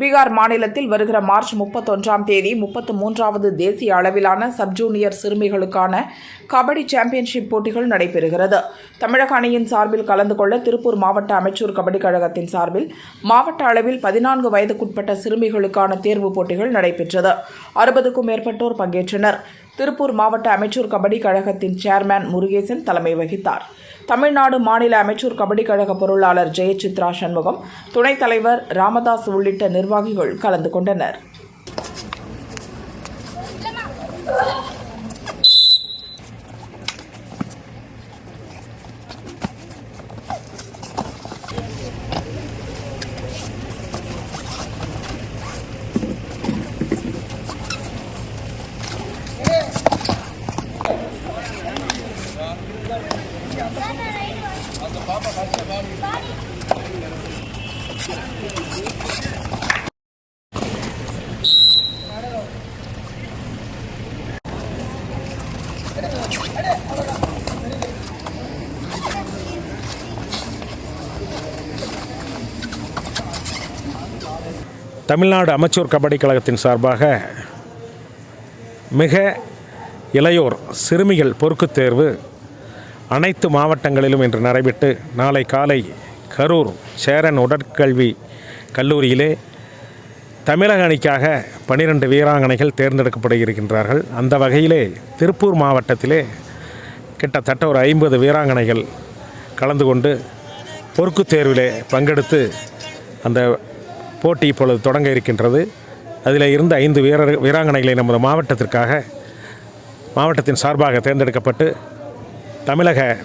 பீகார் மாநிலத்தில் வருகிற மார்ச் முப்பத்தொன்றாம் தேதி முப்பத்து மூன்றாவது தேசிய அளவிலான சப் ஜூனியர் சிறுமிகளுக்கான கபடி சாம்பியன்ஷிப் போட்டிகள் நடைபெறுகிறது. தமிழக அணியின் சார்பில் கலந்து கொள்ள திருப்பூர் மாவட்ட அமைச்சூர் கபடி கழகத்தின் சார்பில் மாவட்ட அளவில் பதினான்கு வயதுக்குட்பட்ட சிறுமிகளுக்கான தேர்வுப் போட்டிகள் நடைபெற்றது. அறுபதுக்கும் மேற்பட்டோர் பங்கேற்றனர். திருப்பூர் மாவட்ட அமைச்சூர் கபடி கழகத்தின் சேர்மேன் முருகேசன் தலைமை வகித்தார். தமிழ்நாடு மாநில அமைச்சூர் கபடி கழக பொருளாளர் ஜெயசித்ரா சண்முகம் துணைத் தலைவர் ராமதாஸ் உள்ளிட்ட நிர்வாகிகள் கலந்து கொண்டனர். தமிழ்நாடு அமைச்சூர் கபடி கழகத்தின் சார்பாக மிக இளையோர் சிறுமிகள் பொறுக்குத் தேர்வு அனைத்து மாவட்டங்களிலும் இன்று நடைபெற்று நாளை காலை கரூர் சேரன் உடற்கல்வி கல்லூரியிலே தமிழக அணிக்காக பனிரெண்டு வீராங்கனைகள் தேர்ந்தெடுக்கப்பட இருக்கின்றார்கள் அந்த வகையிலே திருப்பூர் மாவட்டத்திலே கிட்டத்தட்ட ஒரு ஐம்பது வீராங்கனைகள் கலந்து கொண்டு பொறுக்கு தேர்விலே பங்கெடுத்து அந்த போட்டி இப்பொழுது தொடங்க இருக்கின்றது. அதில் இருந்த ஐந்து வீரர் வீராங்கனைகளை நமது மாவட்டத்திற்காக மாவட்டத்தின் சார்பாக தேர்ந்தெடுக்கப்பட்டு தமிழக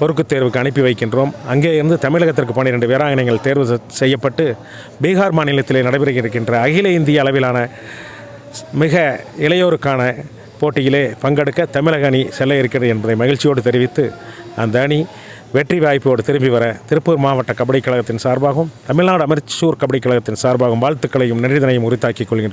பொறுக்குத் தேர்வுக்கு அனுப்பி வைக்கின்றோம். அங்கே இருந்து தமிழகத்திற்கு பன்னிரெண்டு வீராங்கனைகள் தேர்வு செய்யப்பட்டு பீகார் மாநிலத்திலே நடைபெற இருக்கின்ற அகில இந்திய அளவிலான மிக இளையோருக்கான போட்டியிலே பங்கெடுக்க தமிழக அணி செல்ல இருக்கிறது என்பதை மகிழ்ச்சியோடு தெரிவித்து அந்த அணி வெற்றி வாய்ப்போடு திரும்பி வர திருப்பூர் மாவட்ட கபடி கழகத்தின் சார்பாகவும் தமிழ்நாடு அமைச்சூர் கபடி கழகத்தின் சார்பாகவும் வாழ்த்துக்களையும் நன்றிதனையும் உரித்தாக்கிக் கொள்கின்றோம்.